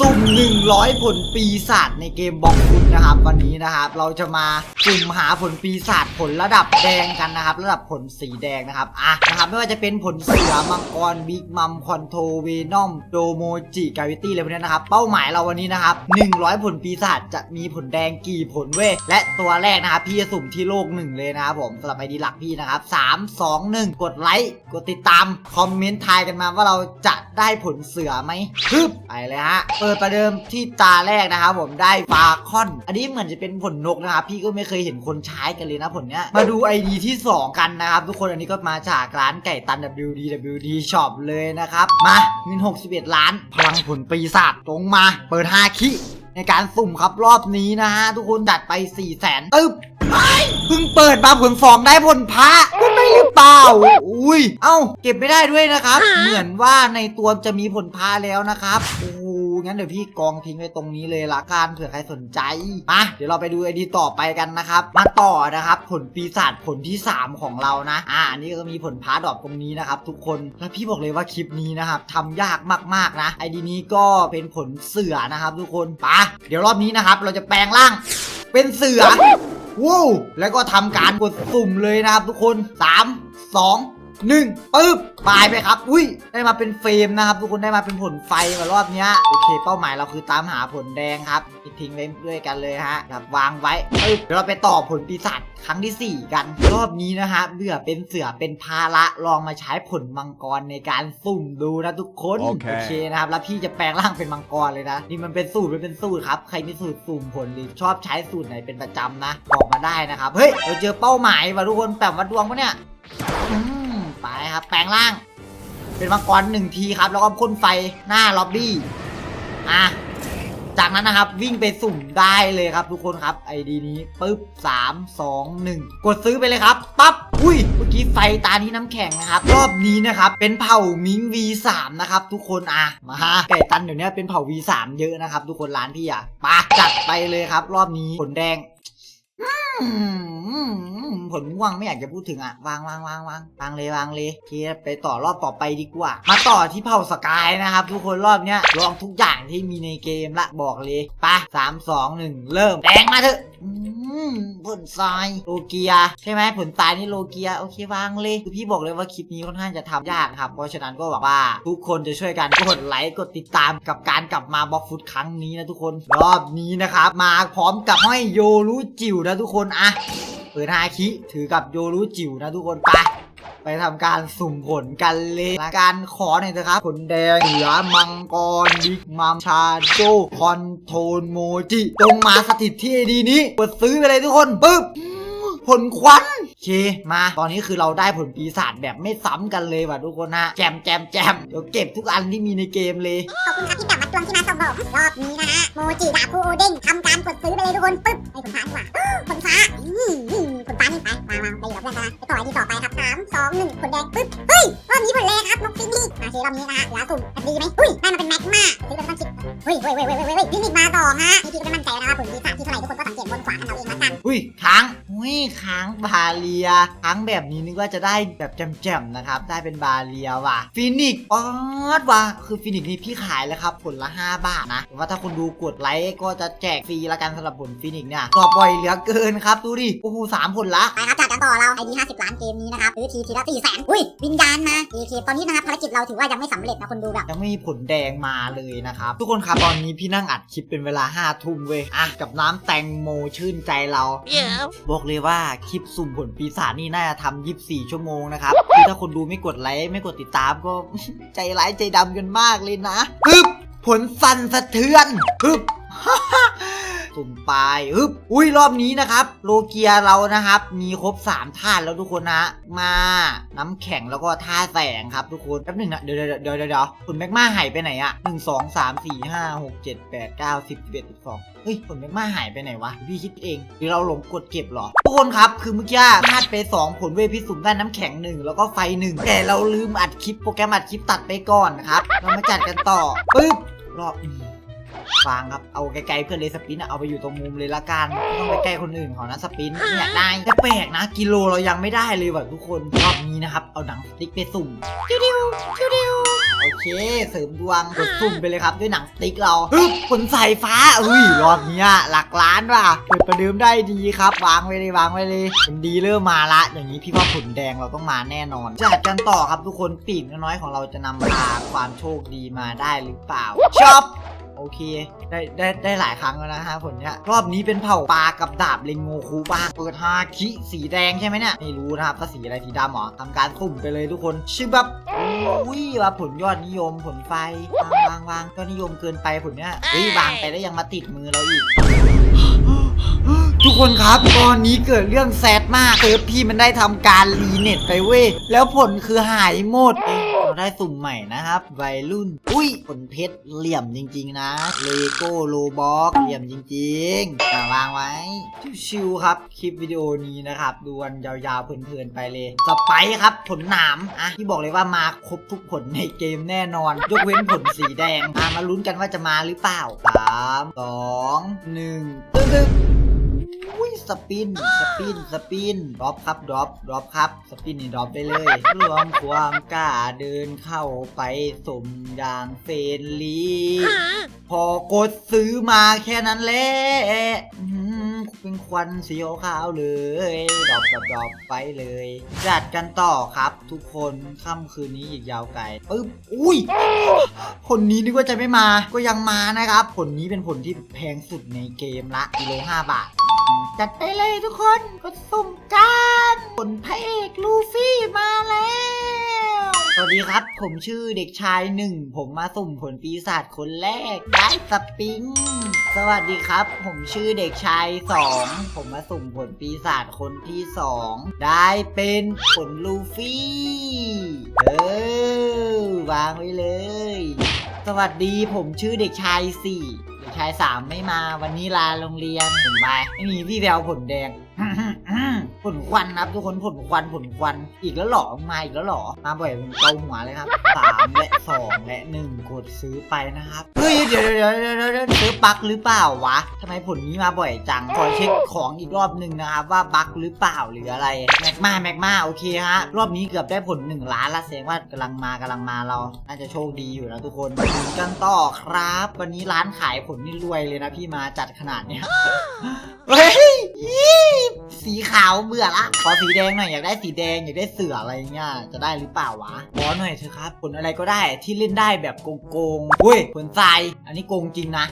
สุ่ม100 ผลปีศาจในเกมบ็อกฟุตนะครับวันนี้นะครับเราจะมาสุ่มหาผลปีศาจผลระดับแดงกันนะครับ ระดับผลสีแดงนะครับอะนะครับไม่ว่าจะเป็นผลเสือมังกรบิ๊กมัมคอนโทเวนอมโดโมจิกาวิตี้อะไรพวกนี้นะครับเป้าหมายเราวันนี้นะครับ100 ผลปีศาจจะมีผลแดงกี่ผลเว้ยและตัวแรกนะครับพี่จะสุ่มที่โลกหนึ่งเลยนะครับผมสำหรับไอดีหลักพี่นะครับ3 2 1 กดไลค์กดติดตามคอมเมนต์ทายกันมาว่าเราจะได้ผลเสือไหมฮึบไปเลยฮะเปิดประเดิมที่ตาแรกนะครับผมได้ฟาคอน อันนี้เหมือนจะเป็นผลนกนะครับพี่ก็ไม่เคยเห็นคนใช้กันเลยนะผลเนี้ยมาดู ID ที่ 2 กันนะครับ ทุกคนอันนี้ก็มาจากร้านไก่ตัน WD WD Shop เลยนะครับมาเงิน61 ล้าน พลังผลปีศาจตรงมา เปิด5คิในการสุ่มครับรอบนี้นะฮะทุกคนจัดไป4 0 0แสนตึ๊บเพิ่งเปิดมาผลฟองได้ผลพระก็ไม่หรือเปล่า อุ้ย เอ้า เก็บไม่ได้ด้วยนะครับ เหมือนว่าในตัวจะมีผลพระแล้วนะครับ โอ้ งั้นเดี๋ยวพี่กองทิ้งไว้ตรงนี้เลยละกันเผื่อใครสนใจมาเดี๋ยวเราไปดูไอดีต่อไปกันนะครับ มาต่อนะครับ ผลปีศาจผลที่ 3 ของเรานะ อ่าอันนี้ก็มีผลพระดอกตรงนี้นะครับ ทุกคนแล้วพี่บอกเลยว่าคลิปนี้นะครับทำยากมากๆนะไอดีนี้ก็เป็นผลเสือนะครับ ทุกคนปะเดี๋ยวรอบนี้นะครับเราจะแปลงร่างเป็นเสือว้แล้วก็ทำการกดสุ่มเลยนะครับ ทุกคน 3 2 1ปึ๊บปลายไปครับ อุ้ย ได้มาเป็นเฟรมนะครับ ทุกคนได้มาเป็นผลไฟมารอบเนี้ยโอเค เป้าหมายเราคือตามหาผลแดงครับทิ้งไว้ด้วยกันเลยฮะแบบวางไว้ปึ๊บเดี๋ยวเราไปต่อผลปีศาจครั้งทีสี่4 กัน รอบนี้นะฮะเบื่อเป็นเสือเป็นภาระลองมาใช้ผลมังกรในการสุ่มดูนะทุกคนโอเคโอเคนะครับแล้วพี่จะแปลงร่างเป็นมังกรเลยนะนี่มันเป็นสูตรมันเป็นสูตรครับใครมีสูตรสุ่มผลหรือชอบใช้สูตรไหนเป็นประจำนะบอกมาได้นะครับเฮ้ยเราเจอเป้าหมายว่ะทุกคนแต่วัดดวงปะเนี่ยอืม ไปครับ แปลงร่าง เป็นมังกรหนึ่งทีครับ แล้วก็พ่นไฟหน้าล็อบบี้อะจากนั้นนะครับวิ่งไปสุ่มได้เลยครับ ทุกคนครับไอดีนี้ปึ๊บ3 2 1กดซื้อไปเลยครับปั๊บอุ้ยเมื่อกี้ไฟตานี้น้ำแข็งนะครับ รอบนี้นะครับ เป็นเผ่ามิง V3 นะครับ ทุกคนอะมาไก่ตันเดี๋ยวนี้เป็นเผ่า V3 เยอะนะครับ ทุกคนร้านพี่อะปะจัดไปเลยครับ รอบนี้ผลแดงอื ผลม่วงไม่อยากจะพูดถึงอะ วางวางวางวางวางเลยวางเลยเคไปต่อรอบต่อไปดีกว่า มาต่อที่เผ่าสกายนะครับ ทุกคนรอบเนี้ยลองทุกอย่างที่มีในเกมละบอกเลยปะสามสองหนึ่งเริ่มแดงมาเถอะผลทรายโลเกีย ใช่ไหมผลทรายนี่โลเกีย โอเควางเลยคือพี่บอกเลยว่าคลิปนี้ค่อนข้างจะทำยากครับ เพราะฉะนั้นก็หวังว่า ทุกคนจะช่วยกันกดไลค์กดติดตามกับการกลับมาบล็อกฟุตครั้งนี้นะทุกคน รอบนี้นะครับ มาพร้อมกับห้อยโยรู้จิ๋วนะทุกคนอะเปิดฮาคิถือกับโยรุจิ๋วนะทุกคนไปไปทำการสุ่มผลกันเลยละการขอหน่อยนะครับ ผลแดงเหลือมังกรบิ๊กมัมชาโจคอนโทนโมจิตรงมาสถิตที่ดีนี้กดซื้อไปเลยทุกคนปึ๊บ ผลควันโอเคมา ตอนนี้คือเราได้ผลปีศาจแบบไม่ซ้ำกันเลยว่ะทุกคนฮะแจมแจมแจมเดี๋ยวเก็บทุกอันที่มีในเกมเลย ขอบคุณครับที่กลับมาตวงที่มาส่งผมรอบนี้นะฮะโมจิดาบคูโอเด้งทำการกดซื้อไปเลยทุกคนปึ๊บไอ้ผลฟ้าดีกว่าผลฟ้าอืมอืมผลฟ้านี่ไปวางวาไปอยู่กับเพื่อนกันนะไปต่อไอ้ที่ต่อไปครับสามสองหนึ่งผลแดงปึ๊บเฮ้ยรอบนี้ผลแรกครับนกฟินิกมาทีรอบนี้นะฮะเหลือสุ่มดีไหมอุ้ยได้มาเป็นแม็กมาซื้อไปต้องคิดเฮ้ยเฮ้ยเฮ้ยเฮ้ยเฮ้ยฟินิกมาต่อฮะนี่พี่ก็ไม่มั่นใจนะครับผลปีศาจที่เท่าไหร่ทุกคนก็สังเกตบนขวากันเอาเองละกัน อุ้ยค้าง ยค้างบาเลียค้างแบบนี้นึกว่าจะได้แบบแจ่มๆนะครับ ได้เป็นบาเลียว่ะฟินิกป๊อดว่ะคือฟินิกนี่พี่ขายแล้วครับผลละ 5 บาทนะแต่ว่าถ้าคุณดูกดไลค์ก็จะแจกฟรีละกันสำหรับผลฟินิกเนี่ยต่อปล่อยเหลือเกินครับ ดูดิโอ้โหสามผลละไปครับจัดกันต่อเราไอดี50ล้านเกมนี้นะครับซื้อทีทีละ4แสนอุ้ยวิญญาณมาโอเคตอนนี้นะครับภารกิจเราถือว่ายังไม่สำเร็จนะคนดูแบบยังไม่มีผลแดงมาเลยนะครับทุกคนครับตอนนี้พี่นั่งอัดคลิปเป็นเวลา5้าทุ่มเว้ยอะกับน้ำแตงโมชื่นใจเราบอกเลยว่าคลิปสุ่มผลปีศาจนี่น่าจะทำ24ชั่วโมงนะครับคือถ้าคนดูไม่กดไลค์ไม่กดติดตามก็ใจร้ายใจดำกันมากเลยนะฮึบผลสั่นสะเทือนฮึบ สุ่มไปฮึบอุ้ยรอบนี้นะครับ โลเกียเรานะครับ มีครบ 3 ธาตุแล้วทุกคนนะ มาน้ำแข็งแล้วก็ท่าแสงครับทุกคนแป๊บหนึ่งนะเดี๋ยวเดี๋ยวเดี๋ยวผลแมกมาหายไปไหนอะหนึ่งสองสามสี่ห้าหกเจ็ดแปดเก้าสิบสิบเอ็ดสิบสองเฮ้ยผลแมกมาหายไปไหนวะพี่คิดเองหรือเราหลงกดเก็บหรอทุกคนครับคือเมื่อกี้พลาดไป2ผลเวทพิสุ่มได้น้ำแข็งหนึ่งแล้วก็ไฟหนึ่งแต่เราลืมอัดคลิปโปรแกรมอัดคลิปตัดไปก่อนครับเรามาจัดกันต่อปึ๊บรอบอืม ฟางครับ เอาไกลๆเพื่อนเลยสปินเอาไปอยู่ตรงมุมเลยละกันไม่ต้องไปใกล้คนอื่นเขานะสปินไม่ยได้แต่แปลกนะ กิโลเรายังไม่ได้เลยว่ะทุกคนรอบนี้นะครับ เอาหนังสติ๊กไปสุ่มจิ้วดิวจิ้วดิวโอเคเสริมดวงกดสุ่มไปเลยครับด้วยหนังสติ๊กเราฮึบผลสายฟ้าอุ้ยรอบนี้หลักล้านว่ะเปิดประเดิมได้ดีครับวางไว้เลยวางไว้เลยผลดีเริ่มมาละอย่างนี้พี่ว่าผลแดงเราต้องมาแน่นอนจัดกันต่อครับทุกคนปีกน้อยของเราจะนำพาความโชคดีมาได้หรือเปล่าชอบ โอเค ได้ได้ได้หลายครั้งแล้วนะฮะผลเนี้ยรอบนี้เป็นเผ่าปลากับดาบเลงโงคูบ้างเปิดฮาคิสีแดงใช่ไหมเนี่ยไม่รู้นะครับว่าสีอะไรสีดำหรอทำการสุ่มไปเลยทุกคนชื่อแบบอุ้ยว่าผลยอดนิยมผลไฟวางวางวางยอดนิยมเกินไปผลเนี้ยเฮ้ยวางไปแล้วยังมาติดมือเราอีกทุกคนครับตอนนี้เกิดเรื่องแซดมากเซิร์ฟพี่มันได้ทำการรีเน็ตไปเว้ยแล้วผลคือหายหมด ได้สุ่มใหม่นะครับ วัยรุ่น อุ้ยผลเพชรเหลี่ยมจริง ๆ นะเลโก้โลบอกเหลี่ยมจริงๆอะวางไว้ ชิวๆครับ คลิปวิดีโอนี้นะครับ ดูกันยาวๆเพลินๆไปเลยสไปครับผลหนามอะที่บอกเลยว่ามาครบทุกผลในเกมแน่นอน ยกเว้นผลสีแดงมามาลุ้นกันว่าจะมาหรือเปล่าสามสองหนึ่งตึ้งตึ้ง อุ้ยสปิน สปิน สปินดรอปครับดรอปดรอปครับ สปินนี่ดรอปไปเลยรวมความกล้าเดินเข้าไปสมอย่างเฟรนลีพอกดซื้อมาแค่นั้นแหละอื้อหือเป็นควันสีขาวๆเลยดรอปดรอปดรอปไปเลยจัดกันต่อครับ ทุกคนค่ำคืนนี้อีกยาวไกลปึ๊บอุ้ยผลนี้นึกว่าจะไม่มาก็ยังมานะครับ ผลนี้เป็นผลที่แพงสุดในเกมละกิโลห้าบาท จัดไปเลยทุกคนกดสุ่มกันผลพระเอกลูฟี่มาแล้ว สวัสดีครับ ผมชื่อเด็กชายหนึ่ง ผมมาสุ่มผลปีศาจคนแรก ได้สปริง สวัสดีครับ ผมชื่อเด็กชายสอง ผมมาสุ่มผลปีศาจคนที่สอง ได้เป็นผลลูฟี่ เออ วางไว้เลย สวัสดีผมชื่อเด็กชายสี่ ชายสามไม่มาวันนี้ลาโรงเรียนถึงไปไม่มีพี่แววผลแดง ผลควันครับทุกคนผลควันผลควันอีกแล้วหรอมาอีกแล้วหรอมาบ่อยผมเกาหัวเลยครับสามและสองและหนึ่งกดซื้อไปนะครับเฮ้ยเดี๋ยวเดี๋ยวเดี๋ยวเดี๋ยวซื้อบั๊กหรือเปล่าวะทำไมผลนี้มาบ่อยจังขอเช็คของอีกรอบหนึ่งนะครับว่าบั๊กหรือเปล่าหรืออะไรแม็กมาแม็กมาโอเคฮะรอบนี้เกือบได้ผลหนึ่งล้านละแสดงว่ากำลังมากำลังมาเราน่าจะโชคดีอยู่นะทุกคนดูกันต่อครับ วันนี้ร้านขายผลนี่รวยเลยนะพี่มาจัดขนาดเนี้ยเฮ้ยอีสีขาวเบื่อละ ขอสีแดงหน่อยอยากได้สีแดงอยากได้เสืออะไรเงี้ยจะได้หรือเปล่าวะขอหน่อยเถอะครับผลอะไรก็ได้ที่เล่นได้แบบโกงๆเฮ้ยผลทรายอันนี้โกงจริงนะ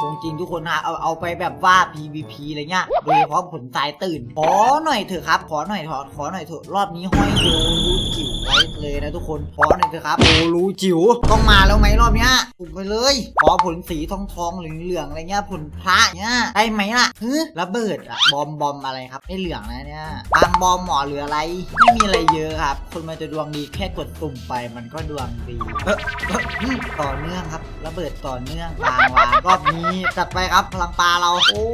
โกงจริงทุกคนนะเอาเอาไปแบบว่า PVP อะไรเงี้ยโดยเฉพาะผลทรายตื่นขอหน่อยเถอะครับขอหน่อยเถอะขอหน่อยเถอะรอบนี้ห้อยโยรูจิ๋วไว้เลยนะทุกคนขอหน่อยเถอะครับโอรูจิ๋วต้องมาแล้วไหมรอบเนี้ยปุดไปเลยขอผลสีทองทองเหลืองๆอะไรเงี้ยผลพระเงี้ยได้ไหมล่ะฮึระเบิดอะบอมบอมอะไรครับไม่เหลืองนะเนี่ยบางบอมหมอหรืออะไร ไม่มีอะไรเยอะครับ คนมันจะดวงดีแค่กดตุ่มไปมันก็ดวงดีเออเอออืมต่อเนื่องครับ ระเบิดต่อเนื่องวางวางรอบนี้จัดไปครับพลังปลาเรา โอ้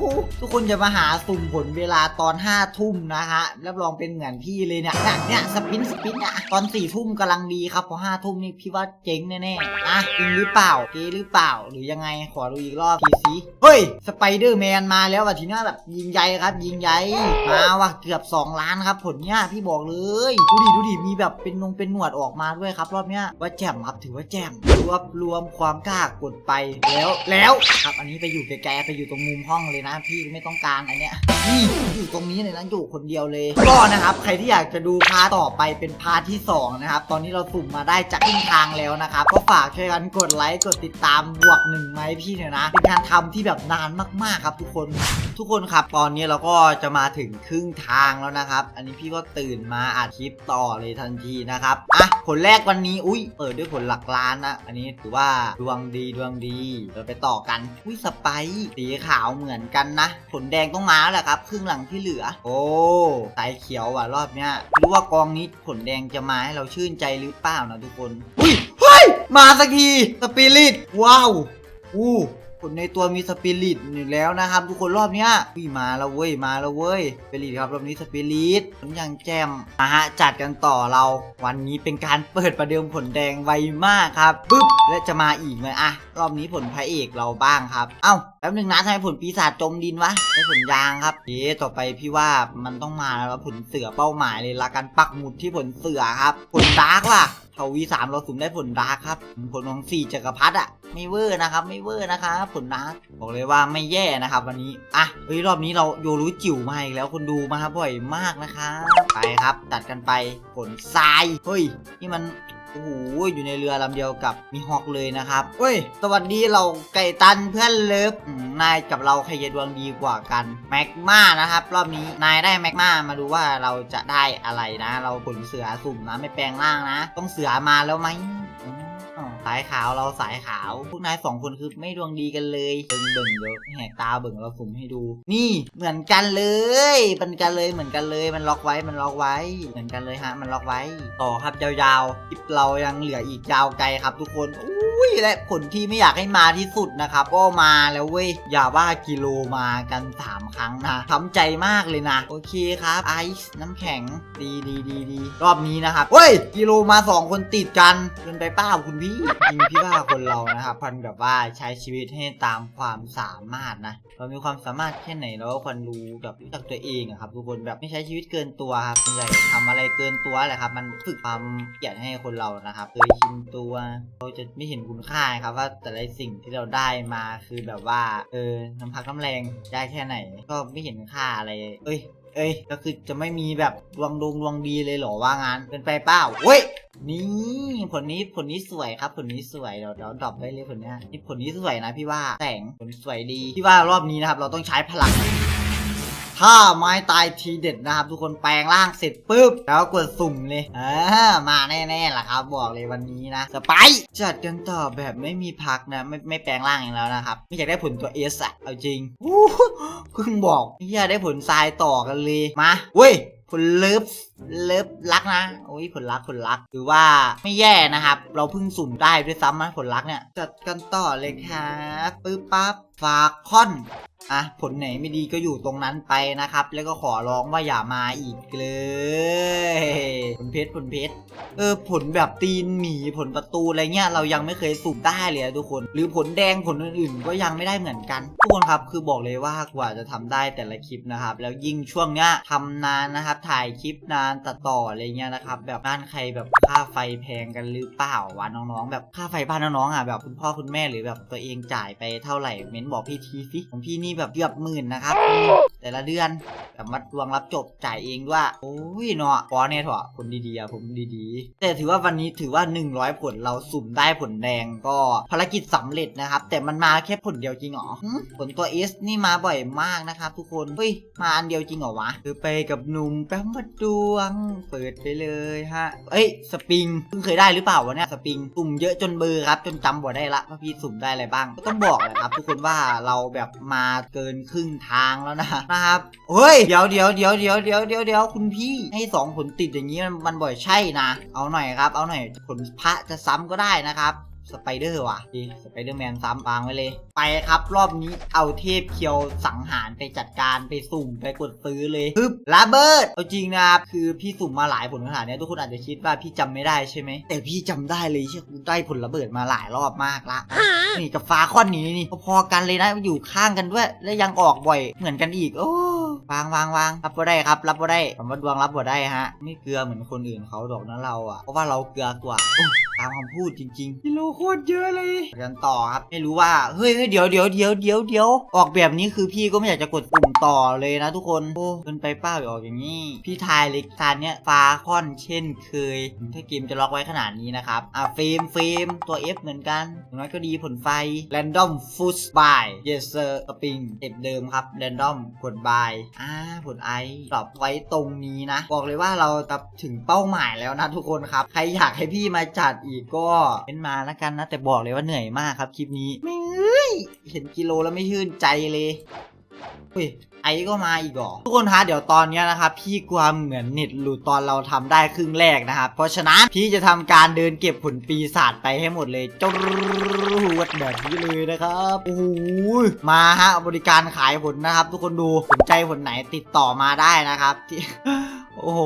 โหทุกคนจะมาหาสุ่มผลเวลาตอน5้าทุ่มนะฮะรับรองเป็นเหมือนพี่เลยเนี่ยเนี่ยเนี่ยสปินสปินเนี่ยตอน4ี่ทุ่มกำลังดีครับพอห้าทุ่มนี่พี่ว่าเจ๊งแน่ๆอะจริงหรือเปล่าเกหรือเปล่าหรือยังไงขอดูอีกรอบทีสิเฮ้ยสไปเดอร์แมนมาแล้วว่ะทีนี้แบบยิงใหญ่ครับยิงใหญ่มาว่ะเกือบ 2 ล้านครับผลเนี้ยพี่บอกเลย ดูดิดูดิมีแบบเป็นนงเป็นหนวดออกมาด้วยครับรอบเนี้ยว่าแจ่มครับถือว่าแจ่มรวบรวมความกล้ากดไปแล้วแล้วครับอันนี้ไปอยู่ไกลๆไปอยู่ตรงมุมห้องเลยนะ พี่ไม่ต้องการอันเนี้ยนี่อยู่ตรงนี้เลยนะอยู่คนเดียวเลย ก็นะครับใครที่อยากจะดูพาต่อไปเป็นพาที่สองนะครับ ตอนนี้เราสุ่มมาได้จากครึ่งทางแล้วนะครับก็ฝากช่วยกันกดไลค์กดติดตามบวกหนึ่งไหมพี่เนี่ยนะ เป็นการทำที่แบบนานมากๆครับทุกคนทุกคนครับตอนนี้เราก็จะมาถึงครึ่งทางแล้วนะครับ อันนี้พี่ก็ตื่นมาอัดคลิปต่อเลยทันทีนะครับ อะ ผลแรกวันนี้ อุ้ยเปิดด้วยผลหลักล้านนะ อันนี้ถือว่าดวงดีดวงดี เราไปต่อกัน อุ้ยสไปซ์สีขาวเหมือนกันนะ ผลแดงต้องมาแล้วแหละครับ ครึ่งหลังที่เหลือ โอ้ สายเขียวว่ะรอบเนี้ยรู้ว่ากองนี้ผลแดงจะมาให้เราชื่นใจหรือเปล่านะทุกคน อุ้ย เฮ้ย มาสักที สปิริต ว้าว อู้ คนในตัวมีสปิริตอยู่แล้วนะครับทุกคนรอบเนี้ยวิ่มาแล้วเว้ยมาแล้วเว้ยสปิริตครับรอบนี้สปิริตผมยังแจมนะฮะจัดกันต่อเรา วันนี้เป็นการเปิดประเดิมผลแดงไวมากครับปึ๊บและจะมาอีกไหมอะรอบนี้ผลพระเอกเราบ้างครับ เอ้าแป๊บหนึงนะทำไมผลปีศาจจมดินวะได้ผลยางครับเอ๊ต่อไปพี่ว่ามันต้องมาแล้วผลเสือเป้าหมายเลยละกันปักหมุดที่ผลเสือครับ ผลดาร์กว่ะเทาวีสามเราสุ่มได้ผลดาร์กครับ ผลของสี่จักรพรรดิอะไม่เวอร์นะครับ ไม่เวอร์นะครับผลดาร์กบอกเลยว่าไม่แย่นะครับ วันนี้อะเฮ้ยรอบนี้เราโยรู้จิ๋วมาอีกแล้วคนดูมาบ่อยมากนะครับไปครับ ตัดกันไปผลทรายเฮ้ยนี่มัน โอ้โหอยู่ในเรือลำเดียวกับมีฮอกเลยนะครับเฮ้ย สวัสดีเราไก่ตันเพื่อนเลิฟนายกับเราใครจะดวงดีกว่ากันแม็กมานะครับ รอบนี้นายได้แม็กมามาดูว่าเราจะได้อะไรนะ เราผลเสือสุ่มนะไม่แปลงร่างนะ ต้องเสือมาแล้วไหม สายขาวเราสายขาว พวกนายสองคนคือไม่ดวงดีกันเลยเบิ่งเบิ่งเดี๋ยวแหกตาเบิ่งเราสุ่มให้ดู นี่เหมือนกันเลยเป็นกันเลยเหมือนกันเลยมันล็อกไว้มันล็อกไว้ เหมือนกันเลยฮะ มันล็อกไว้ ต่อครับยาวๆคลิปเรายังเหลืออีกยาวไกลครับทุกคนอุ้ยและผลที่ไม่อยากให้มาที่สุดนะครับก็มาแล้วเว้ยอย่าว่ากิโลมากัน 3 ครั้งนะทำใจมากเลยนะ โอเคครับไอซ์น้ำแข็งดีดีดีดีรอบนี้นะครับเฮ้ยกิโลมา 2 คนติดกันเกินไปเป้าคุณพี่จริงพี่ว่าคนเรานะครับพันแบบว่าใช้ชีวิตให้ตามความสามารถนะเรามีความสามารถแค่ไหนเราก็ควรรู้แบบรู้จักตัวเองอะครับทุกคนแบบไม่ใช้ชีวิตเกินตัวครับส่วนใหญ่ทำอะไรเกินตัวแหละครับ มันฝึกความเกียดให้คนเรานะครับเคยชินตัวเราจะไม่เห็นคุณค่าครับว่าแต่ละสิ่งที่เราได้มาคือแบบว่าเออน้ำพักน้ำแรงได้แค่ไหน ก็ไม่เห็นค่าอะไรเอ้ยเอ้ยก็คือจะไม่มีแบบดวงดวงดวงดีเลยเหรอว่างานเป็นไปเปล่าเว้ย นี่ผลนี้ผลนี้สวยครับ ผลนี้สวยเดี๋ยวเดี๋ยวดรอปได้เลยผลเนี้ยนี่ผลนี้สวยนะพี่ว่าแสงผลสวยดีพี่ว่ารอบนี้นะครับ เราต้องใช้พลังถ้าไม้ตายทีเด็ดนะครับ ทุกคนแปลงร่างเสร็จปุ๊บแล้วกดสุ่มเลยอ่ามาแน่ๆล่ะครับ บอกเลยวันนี้นะสไปจัดกันต่อแบบไม่มีพักนะไม่ไม่แปลงร่างอีกแล้วนะครับ ไม่อยากได้ผลตัวเอสอะเอาจริงอู้เพิ่งบอกไม่อยากได้ผลทรายต่อกันเลยมาเว้ยผลเลิฟ เลิฟรักนะโอ้ยผลรักผลรักหรือว่าไม่แย่นะครับ เราเพิ่งสุ่มได้ด้วยซ้ำนะผลรักเนี่ยจัดกันต่อเลยครับปึ๊บปั๊บฝากคอนอะผลไหนไม่ดีก็อยู่ตรงนั้นไปนะครับ แล้วก็ขอร้องว่าอย่ามาอีกเลยผลเพชรผลเพชรเออผลแบบตีนหมีผลประตูอะไรเงี้ยเรายังไม่เคยสุ่มได้เลยทุกคน หรือผลแดงผลอื่นๆ ก็ยังไม่ได้เหมือนกันทุกคนครับคือบอกเลยว่ากว่าจะทำได้แต่ละคลิปนะครับ แล้วยิ่งช่วงเนี้ยทำนานนะครับถ่ายคลิปนานการตัดต่ออะไรเงี้ยนะครับ แบบบ้านใครแบบค่าไฟแพงกันหรือเปล่าวะน้องๆ แบบค่าไฟบ้านน้องๆอะแบบคุณพ่อคุณแม่หรือแบบตัวเองจ่ายไปเท่าไหร่เม้นบอกพี่ทีสิของพี่นี่แบบเกือบหมื่นนะครับ แต่ละเดือนแบบมัดดวงรับจบจ่ายเองด้วยโอ้ยเนาะปอเนี่ยเถอะผลดีๆอะผมดีๆ แต่ถือว่าวันนี้ถือว่า 100 ผลเราสุ่มได้ผลแดงก็ภารกิจสำเร็จนะครับ แต่มันมาแค่ผลเดียวจริงหรอผลตัว S นี่มาบ่อยมากนะครับทุกคนเฮ้ยมาอันเดียวจริงหรอวะคือไปกับหนุ่มแป๊บมาดูวง เปิดไปเลยฮะ เอ้ย สปริง เพิ่งเคยได้หรือเปล่าวะเนี่ย สปริง สุ่มเยอะจนเบอร์ครับ จนจำบ่ได้ละว่าพี่สุ่มได้อะไรบ้าง ก็ต้องบอกแหละครับทุกคนว่าเราแบบมาเกินครึ่งทางแล้วนะ นะครับ เฮ้ย เดี๋ยวเดี๋ยวเดี๋ยวเดี๋ยวเดี๋ยวเดี๋ยวเดี๋ยวคุณพี่ ให้สองผลติดอย่างนี้มันมันบ่อยใช่นะ เอาหน่อยครับ เอาหน่อย ผลพระจะซ้ำก็ได้นะครับ สไปเดอร์ว่ะดีสไปเดอร์แมนซ้ำวางไว้เลย ไปครับรอบนี้เอาเทพเคียวสังหารไปจัดการไปสุ่มไปกดซื้อเลยปึ๊บระเบิดเอาจริงนะครับคือพี่สุ่มมาหลายผลขนาดเนี้ยทุกคนอาจจะคิดว่าพี่จำไม่ได้ใช่ไหมแต่พี่จำได้เลยเชื่อกูได้ผลระเบิดมาหลายรอบมากละนี่กับฟ้าคอนนี้นี่พอๆกันเลยนะอยู่ข้างกันด้วย และยังออกบ่อยเหมือนกันอีก โอ้ วางวางวางรับบ่ได้ครับ รับบ่ได้ผมว่าดวงรับบ่ได้ฮะไม่เกลือเหมือนคนอื่นเขาดอกนะเราอะ เพราะว่าเราเกลือกว่าโอ้ตามคำพูดจริงๆกิโลโคตรเยอะเลยกันต่อครับ ไม่รู้ว่าเฮ้ยเฮ้ยเดี๋ยวเดี๋ยวเดี๋ยวเดี๋ยวเดี๋ยวออกแบบนี้คือพี่ก็ไม่อยากจะกดปุ่มต่อเลยนะทุกคน โอ้เป็นไปเป้าออกอย่างนี้ พี่ทายเลยทานเนี้ยฟ้าคอนเช่นเคย ถ้าเกมจะล็อกไว้ขนาดนี้นะครับ อะเฟรมเฟรมตัว F เหมือนกันอย่างน้อยก็ดีผลไฟ Random Food Buy Yes sir สปริงเต็บเดิมครับ Random กด Buy อ่าผลไอตอบไว้ตรงนี้นะ บอกเลยว่าเราจะถึงเป้าหมายแล้วนะทุกคนครับ ใครอยากให้พี่มาจัดอีกก็เป็นมาแล้วกันนะ แต่บอกเลยว่าเหนื่อยมากครับคลิปนี้ไม่เอ้ยเห็นกิโลแล้วไม่ชื่นใจเลย เฮ้ยไอก็มาอีกเหรอทุกคนคะเดี๋ยวตอนนี้นะครับพี่กลัวเหมือนเน็ตหลุดตอนเราทำได้ครึ่งแรกนะครับเพราะฉะนั้นพี่จะทำการเดินเก็บผลปีศาจไปให้หมดเลยจ้าวดแบบนี้เลยนะครับโอ้โหมาฮะบริการขายผลนะครับ ทุกคนดูสนใจผลไหนติดต่อมาได้นะครับที่โอ้โห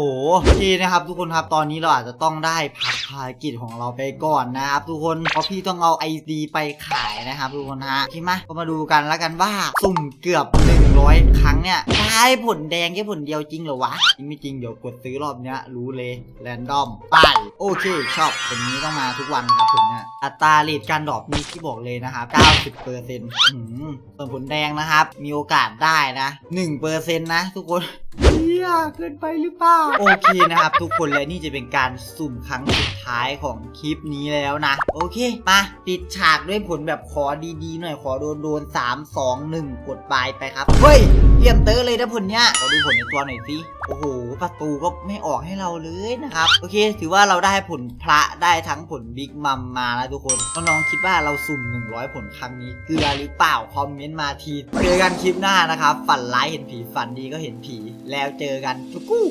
พี่นะครับ ทุกคนครับตอนนี้เราอาจจะต้องได้พักภารกิจของเราไปก่อนนะครับ ทุกคนเพราะพี่ต้องเอา ID ไปขายนะครับ ทุกคนฮะที่มาก็มาดูกันแล้วกันว่าสุ่มเกือบ100 ครั้งเนี่ยได้ผลแดงแค่ผลเดียวจริงเหรอวะ จริงไม่จริงเดี๋ยวกดซื้อรอบเนี้ยรู้เลยแรนดอมไปโอเคชอบผลนี้ต้องมาทุกวันครับผลเนี่ยอัตราเรทการดรอปนี่ที่บอกเลยนะครับ 90เปอร์เซ็นต์ส่วนผลแดงนะครับ มีโอกาสได้นะ1เปอร์เซ็นต์นะทุกคน ยเกินไปหรือเปล่า โอเคนะครับ ทุกคนและนี่จะเป็นการสุ่มครั้งสุดท้ายของคลิปนี้แล้วนะ โอเคมาปิดฉากด้วยผลแบบขอดีๆ หน่อยขอโดนโดนสามสองหนึ่งกดบายไปครับ เฮ้ย เตรียมเตอร์เลยนะผลเนี้ยขอดูผลในตัวหน่อยสิโอ้โห ประตูก็ไม่ออกให้เราเลยนะครับ โอเค ถือว่าเราได้ผลพระได้ทั้งผลบิ๊กมัมมาแล้วทุกคนน้องๆคิดว่าเราสุ่ม 100 ผลครั้งนี้เกลือหรือเปล่า คอมเมนต์มาทีเจอกันคลิปหน้านะครับ ฝันร้ายเห็นผีฝันดีก็เห็นผี แล้วเจอกันทุกคู่